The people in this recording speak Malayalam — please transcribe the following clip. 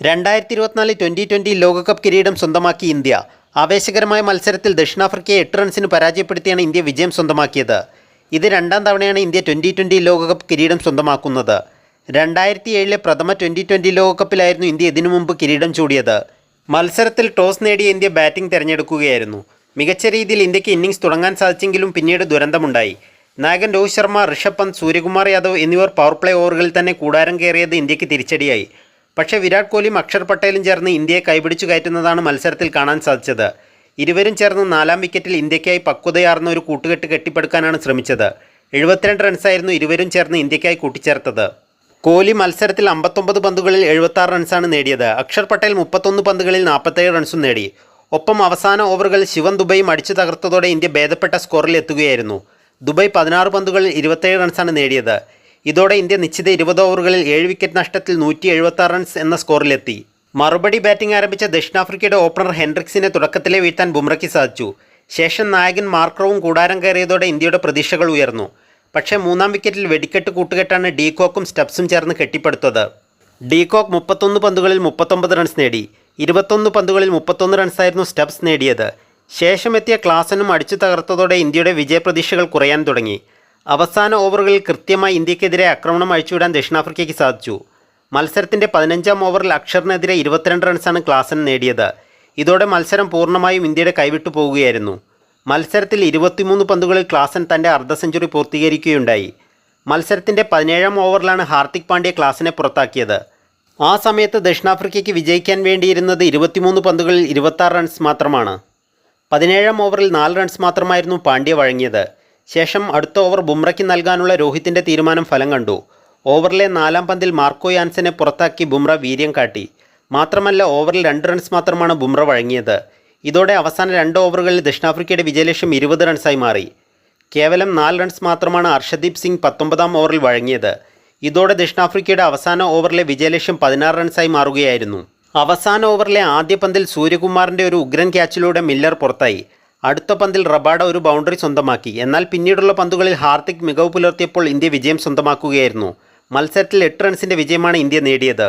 രണ്ടായിരത്തി ഇരുപത്തിനാല് ട്വന്റി ട്വന്റി ലോകകപ്പ് കിരീടം സ്വന്തമാക്കി ഇന്ത്യ. ആവേശകരമായ മത്സരത്തിൽ ദക്ഷിണാഫ്രിക്കയെ എട്ട് റൺസിന് പരാജയപ്പെടുത്തിയാണ് ഇന്ത്യ വിജയം സ്വന്തമാക്കിയത്. ഇത് രണ്ടാം തവണയാണ് ഇന്ത്യ ട്വന്റി ട്വന്റി ലോകകപ്പ് കിരീടം സ്വന്തമാക്കുന്നത്. രണ്ടായിരത്തി ഏഴിലെ പ്രഥമ ട്വന്റി ട്വന്റി ലോകകപ്പിലായിരുന്നു ഇന്ത്യ ഇതിനു മുമ്പ് കിരീടം ചൂടിയത്. മത്സരത്തിൽ ടോസ് നേടിയ ഇന്ത്യ ബാറ്റിംഗ് തിരഞ്ഞെടുക്കുകയായിരുന്നു. മികച്ച രീതിയിൽ ഇന്ത്യയ്ക്ക് ഇന്നിംഗ്സ് തുടങ്ങാൻ സാധിച്ചെങ്കിലും പിന്നീട് ദുരന്തമുണ്ടായി. നായകൻ രോഹിത് ശർമ്മ ഋഷഭ് പന്ത് സൂര്യകുമാർ യാദവ് എന്നിവർ പവർ പ്ലേ ഓവറുകളിൽ തന്നെ കൂടാരം കയറിയത് ഇന്ത്യയ്ക്ക് തിരിച്ചടിയായി. പക്ഷേ വിരാട് കോഹ്ലിയും അക്ഷർ പട്ടേലും ചേർന്ന് ഇന്ത്യയെ കൈപിടിച്ചു കയറ്റുന്നതാണ് മത്സരത്തിൽ കാണാൻ സാധിച്ചത്. ഇരുവരും ചേർന്ന് നാലാം വിക്കറ്റിൽ ഇന്ത്യക്കായി പക്വതയാർന്ന ഒരു കൂട്ടുകെട്ട് കെട്ടിപ്പടുക്കാനാണ് ശ്രമിച്ചത്. എഴുപത്തിരണ്ട് റൺസായിരുന്നു ഇരുവരും ചേർന്ന് ഇന്ത്യക്കായി കൂട്ടിച്ചേർത്തത്. കോഹ്ലി മത്സരത്തിൽ അമ്പത്തൊമ്പത് പന്തുകളിൽ എഴുപത്താറ് റൺസാണ് നേടിയത്. അക്ഷർ പട്ടേൽ മുപ്പത്തൊന്ന് പന്തുകളിൽ നാൽപ്പത്തേഴ് റൺസും നേടി. ഒപ്പം അവസാന ഓവറുകളിൽ ശിവൻ ദുബൈയും അടിച്ചു തകർത്തതോടെ ഇന്ത്യ ഭേദപ്പെട്ട സ്കോറിൽ എത്തുകയായിരുന്നു. ദുബൈ പതിനാറ് പന്തുകളിൽ ഇരുപത്തേഴ് റൺസാണ് നേടിയത്. ഇതോടെ ഇന്ത്യ നിശ്ചിത ഇരുപത് ഓവറുകളിൽ ഏഴ് വിക്കറ്റ് നഷ്ടത്തിൽ നൂറ്റി എഴുപത്തി റൺസ് എന്ന സ്കോറിലെത്തി. മറുപടി ബാറ്റിംഗ് ആരംഭിച്ച ദക്ഷിണാഫ്രിക്കയുടെ ഓപ്പണർ ഹെൻഡ്രിക്സിനെ തുടക്കത്തിലെ വീഴ്ത്താൻ ബുംറയ്ക്ക് സാധിച്ചു. ശേഷം നായകൻ മാർക്രവും കൂടാരം കയറിയതോടെ ഇന്ത്യയുടെ പ്രതീക്ഷകൾ ഉയർന്നു. പക്ഷേ മൂന്നാം വിക്കറ്റിൽ വെടിക്കെട്ട് കൂട്ടുകെട്ടാണ് ഡീകോക്കും സ്റ്റബ്സും ചേർന്ന് കെട്ടിപ്പടുത്തത്. ഡീകോക്ക് മുപ്പത്തൊന്ന് പന്തുകളിൽ മുപ്പത്തൊമ്പത് റൺസ് നേടി. ഇരുപത്തൊന്ന് പന്തുകളിൽ മുപ്പത്തൊന്ന് റൺസായിരുന്നു സ്റ്റബ്സ് നേടിയത്. ശേഷമെത്തിയ ക്ലാസനും അടിച്ചു തകർത്തതോടെ ഇന്ത്യയുടെ വിജയപ്രതീക്ഷകൾ കുറയാൻ തുടങ്ങി. അവസാന ഓവറുകളിൽ കൃത്യമായി ഇന്ത്യക്കെതിരെ ആക്രമണം അഴിച്ചുവിടാൻ ദക്ഷിണാഫ്രിക്കയ്ക്ക് സാധിച്ചു. മത്സരത്തിന്റെ പതിനഞ്ചാം ഓവറിൽ അക്ഷറിനെതിരെ ഇരുപത്തിരണ്ട് റൺസാണ് ക്ലാസൻ നേടിയത്. ഇതോടെ മത്സരം പൂർണമായും ഇന്ത്യയുടെ കൈവിട്ടു പോവുകയായിരുന്നു. മത്സരത്തിൽ ഇരുപത്തിമൂന്ന് പന്തുകളിൽ ക്ലാസൻ തന്റെ അർദ്ധ സെഞ്ചുറി പൂർത്തീകരിക്കുകയുണ്ടായി. മത്സരത്തിന്റെ പതിനേഴാം ഓവറിലാണ് ഹാർദിക് പാണ്ഡ്യ ക്ലാസിനെ പുറത്താക്കിയത്. ആ സമയത്ത് ദക്ഷിണാഫ്രിക്കയ്ക്ക് വിജയിക്കാൻ വേണ്ടിയിരുന്നത് ഇരുപത്തിമൂന്ന് പന്തുകളിൽ ഇരുപത്താറ് റൺസ് മാത്രമാണ്. പതിനേഴാം ഓവറിൽ നാല് റൺസ് മാത്രമായിരുന്നു പാണ്ഡ്യ വഴങ്ങിയത്. ശേഷം അടുത്ത ഓവർ ബുംറയ്ക്ക് നൽകാനുള്ള രോഹിത്തിന്റെ തീരുമാനം ഫലം കണ്ടു. ഓവറിലെ നാലാം പന്തിൽ മാർക്കോ യാൻസനെ പുറത്താക്കി ബുംറ വീര്യം കാട്ടി. മാത്രമല്ല ഓവറിൽ രണ്ട് റൺസ് മാത്രമാണ് ബുംറ വഴങ്ങിയത്. ഇതോടെ അവസാന രണ്ട് ഓവറുകളിൽ ദക്ഷിണാഫ്രിക്കയുടെ വിജയലക്ഷ്യം ഇരുപത് റൺസായി മാറി. കേവലം നാല് റൺസ് മാത്രമാണ് അർഷദീപ് സിംഗ് പത്തൊമ്പതാം ഓവറിൽ വഴങ്ങിയത്. ഇതോടെ ദക്ഷിണാഫ്രിക്കയുടെ അവസാന ഓവറിലെ വിജയലക്ഷ്യം പതിനാറ് റൺസായി മാറുകയായിരുന്നു. അവസാന ഓവറിലെ ആദ്യ പന്തിൽ സൂര്യകുമാറിന്റെ ഒരു ഉഗ്രൻ ക്യാച്ചിലൂടെ മില്ലർ പുറത്തായി. അടുത്ത പന്തിൽ റബാഡ ഒരു ബൗണ്ടറി സ്വന്തമാക്കി. എന്നാൽ പിന്നീടുള്ള പന്തുകളിൽ ഹാർദിക് മികവ് പുലർത്തിയപ്പോൾ ഇന്ത്യ വിജയം സ്വന്തമാക്കുകയായിരുന്നു. മത്സരത്തിൽ എട്ട് റൺസിന്റെ വിജയമാണ് ഇന്ത്യ നേടിയത്.